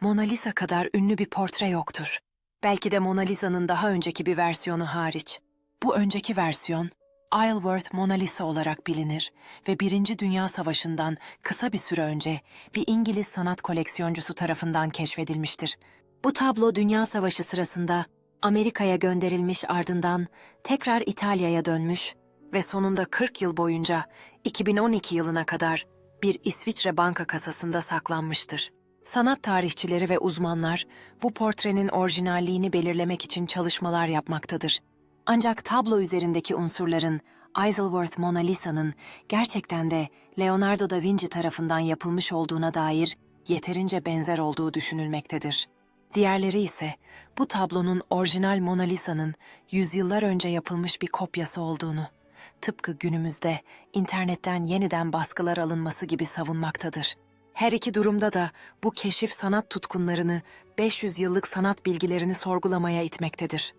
Mona Lisa kadar ünlü bir portre yoktur. Belki de Mona Lisa'nın daha önceki bir versiyonu hariç. Bu önceki versiyon, Isleworth Mona Lisa olarak bilinir ve Birinci Dünya Savaşı'ndan kısa bir süre önce bir İngiliz sanat koleksiyoncusu tarafından keşfedilmiştir. Bu tablo Dünya Savaşı sırasında Amerika'ya gönderilmiş ardından tekrar İtalya'ya dönmüş ve sonunda 40 yıl boyunca 2012 yılına kadar bir İsviçre banka kasasında saklanmıştır. Sanat tarihçileri ve uzmanlar bu portrenin orijinalliğini belirlemek için çalışmalar yapmaktadır. Ancak tablo üzerindeki unsurların Isleworth Mona Lisa'nın gerçekten de Leonardo da Vinci tarafından yapılmış olduğuna dair yeterince benzer olduğu düşünülmektedir. Diğerleri ise bu tablonun orijinal Mona Lisa'nın yüzyıllar önce yapılmış bir kopyası olduğunu, tıpkı günümüzde internetten yeniden baskılar alınması gibi savunmaktadır. Her iki durumda da bu keşif sanat tutkunlarını 500 yıllık sanat bilgilerini sorgulamaya itmektedir.